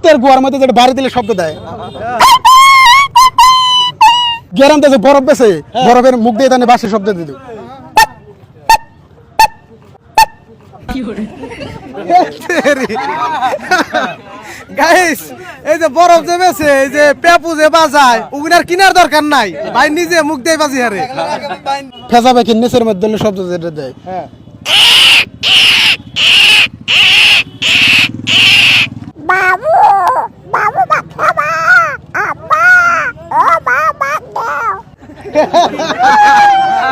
কুত্তের গুয়ার মধ্যে যেটা বাড়ি দিলে শব্দ দেয়। গেরাম যে বরফ বেছে বরফের মুখ দিয়ে তাহলে বাসের শব্দ দিত গাইস এই যে বরফ যে বেছে এই যে পেপু যে বাজায় ওগুলার কিনার দরকার নাই। ভাই নিজে মুখ দিয়ে বাজি হারে। ফেসা পাখির নিচের মধ্যে শব্দ যেটা দেয় বাবু বাবু বাচ্চামা আব্বা ও বাবা দাও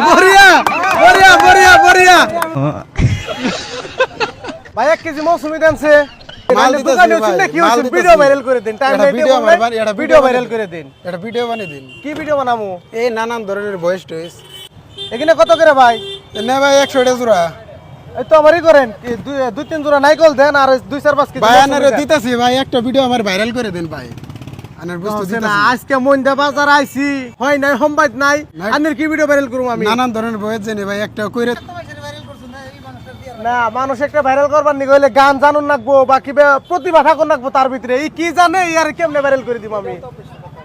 বড়িয়া বড়িয়া বড়িয়া বড়িয়া। ভাই এক কেজি মৌসুমি দেনছে। মাল দিতেছি ভাই, কি হচ্ছে ভিডিও ভাইরাল করে দিন ভিডিও ভাইরাল করে দিন। এটা ভিডিও বানিয়ে দিন। কি ভিডিও বানামু? এই নানান ধরনের ভয়েস টয়েস এখানে কত করে ভাই? না ভাই একশো এটা জোড়া। এই তো আমারই করেন দুই তিন জোড়া নাইকল দেন আর দুই চার পাঁচ কেজি ভাই দিতেছি ভাই একটা ভিডিও আমার ভাইরাল করে দিন ভাই। আজকে মন্দা বাজার আইছি। হয় নাই সম্বাদ নাই। আনের কি ভিডিও ভাইরাল করব আমি? নানান ধরনের ভয়েস জানি ভাই একটা কইরে না মানুষ একটা ভাইরাল করবার নি গান জানুন নাকবো বা কিবা প্রতিভা থাকুন নাকবো তার ভিতরে। এই কি জানে ইয়ার কেমনে ভাইরাল করে দিব আমি?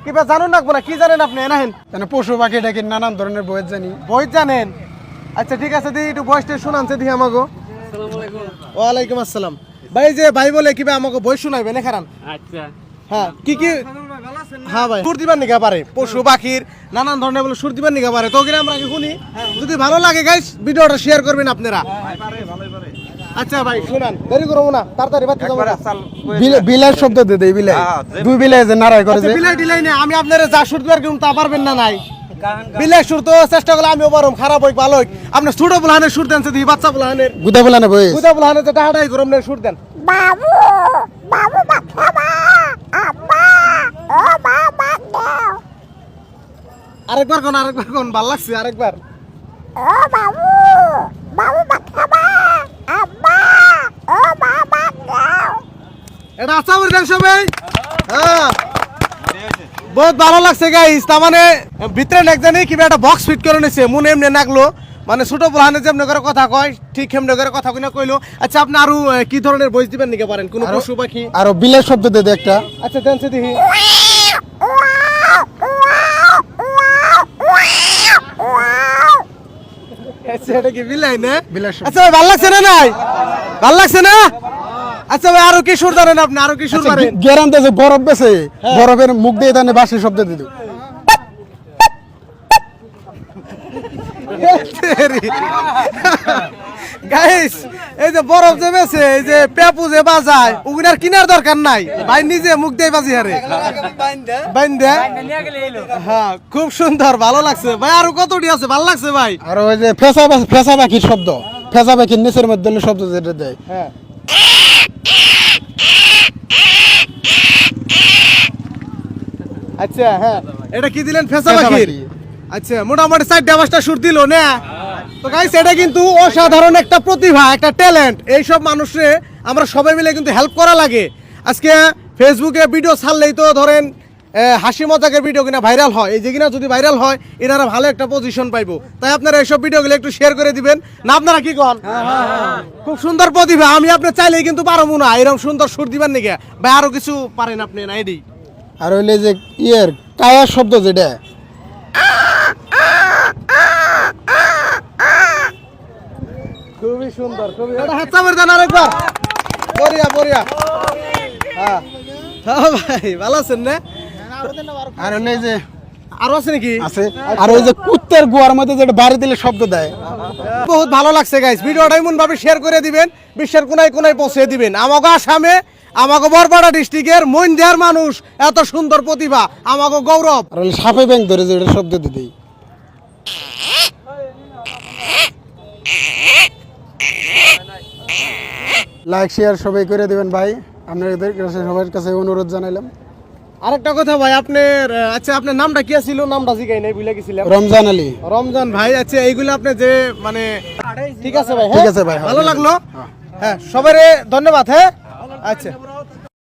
কিবা জানুন নাকবো না কি জানেন আপনি? এনাহেন। তাহলে পশু পাখি ডাকি নানান ধরনের ভয়েস জানি। বই জানেন? আচ্ছা ঠিক আছে দিদি একটু বয়সটা শুনানছে দিহি আমাকে ওয়ালাইকুম আসসালাম। ভাই যে ভাই বলে কিবা আমাকে বই শুনাইবেন এখান আচ্ছা। হ্যাঁ কি কি হ্যাঁ ভাই। সুর দিবার নিগা পারে পশু পাখির নানান ধরনের বলে সুর দিবার নিগা পারে। তো আমরা কি শুনি? যদি ভালো লাগে গাইস ভিডিওটা শেয়ার করবেন আপনারা। আচ্ছা ভাই শুনান দেরি করব না তাড়াতাড়ি বাচ্চা যাব। না। শব্দ দে দেই দুই যে করে আচ্ছা, বিলাই আমি আপনারা যা সুর দিবার কিন্তু তা পারবেন না নাই। বিলাই সুর তো চেষ্টা করলে আমিও পারম খারাপ হই ভালো হই আপনি ছোট বুলাহানের সুর দেন দিই বাচ্চা বুলাহানের গুদা বলা না ভয়েস বুঝা বুলাহানের যেটা হাঁটাই করম না সুর দেন। বাবু বাবু বাবা আরেকবার কোন আরেকবার কোন ভালো লাগছে আরেকবার। ও বাবু বাবু বাচ্চামা আব্বা ও বাবা দাও এটা আচ্ছা দেন সবাই। হ্যাঁ। বহুত ভালো লাগছে গাইস তার মানে ভিতরে নাক জানি কিবা একটা বক্স ফিট করে নিছে মনে এমনি নাকলো। মানে ছোট বুলাহানে যেমনি করে কথা কয় ঠিক এমনি করে কথা কইনা কইলো। আচ্ছা আপনি আরও কি ধরনের বই দিবেন নিকে পারেন? কোন পশু পাখি? আর বিলের শব্দ দে একটা। আচ্ছা দেন দেখি। আচ্ছা এটা কি বিলাই না? আচ্ছা ভাই লাগছে না নাই? ভালো লাগছে না? আচ্ছা ভাই আরও কি সুর জানেন আপনি? আরও কি সুর পারেন গেরাম যে বরফ বেছে বরফের মুখ দিয়ে তাহলে বাসি শব্দ দিত গাইস এই যে বরফ যে বেছে এই যে পেপু যে বাজায় ওগুলার কিনার দরকার নাই। ভাই নিজে মুখ দিয়ে বাজি হারে। বাইন্দে? হ্যাঁ খুব সুন্দর ভালো লাগছে। ভাই আরও কতটি আছে? ভালো লাগছে ভাই? আর ওই যে ফেসা ফেসা পাখির শব্দ। ফেসা পাখির নিচের মধ্যে শব্দ যেটা দেয়। হ্যাঁ। আচ্ছা হ্যাঁ। এটা কি দিলেন? ফেসা ফেসা পাখির আচ্ছা মোটামুটি চারটা পাঁচটা সুর দিল না? তো গাইস এটা কিন্তু অসাধারণ একটা প্রতিভা, একটা ট্যালেন্ট এইসব মানুষে আমরা সবাই মিলে কিন্তু হেল্প করা লাগে। আজকে ফেসবুকে ভিডিও ছাড়লেই তো ধরেন হাসি মজাকের ভিডিও কিনা ভাইরাল হয়। এই যে কিনা যদি ভাইরাল হয়, এনারা ভালো একটা পজিশন পাইবো। তাই আপনারা এইসব ভিডিওগুলো একটু শেয়ার করে দিবেন। না, আপনারা কি কন? খুব সুন্দর প্রতিভা। আমি আপনি চাইলেই কিন্তু পারব না। এরকম সুন্দর সুর দিবেন নাকি? ভাই, আরও কিছু পারেন আপনি, না, এডি? আর হইলে যে ইয়ের কায়ার শব্দ যেটা। খুবই সুন্দর খুবই এটা হাত চাপের দেন আরেকবার। বরিয়া বরিয়া হ্যাঁ। হ্যাঁ ভাই ভালো আছেন না? আর যে আরও আছে নাকি? আছে। আর ওই যে কুত্তের গুয়ার মধ্যে যেটা বাড়ি দিলে শব্দ দেয়। বহুত ভালো লাগছে গাইস ভিডিওটা এমন ভাবে শেয়ার করে দিবেন বিশ্বের কোনায় কোনায় পৌঁছে দিবেন। আমাকে আসামে আমাকে বরপাড়া ডিস্ট্রিক্টের মইনদিয়ার মানুষ এত সুন্দর প্রতিভা আমাকে গৌরব। আর সাপে ব্যাংক ধরে যে শব্দ দিয়ে লাইক শেয়ার সবাই করে দেবেন ভাই। আপনাদের কাছে সবার কাছে অনুরোধ জানাইলাম। আরেকটা কথা ভাই আপনার আচ্ছা আপনার নামটা কি ছিল নামটা জিগাই নাই ভুলে গেছিলাম। রমজান আলী। রমজান ভাই আচ্ছা এইগুলো আপনি যে মানে ঠিক আছে ভাই ঠিক আছে ভাই, হ্যাঁ, ভালো লাগল? হ্যাঁ। সবারে ধন্যবাদ হ্যাঁ? আচ্ছা।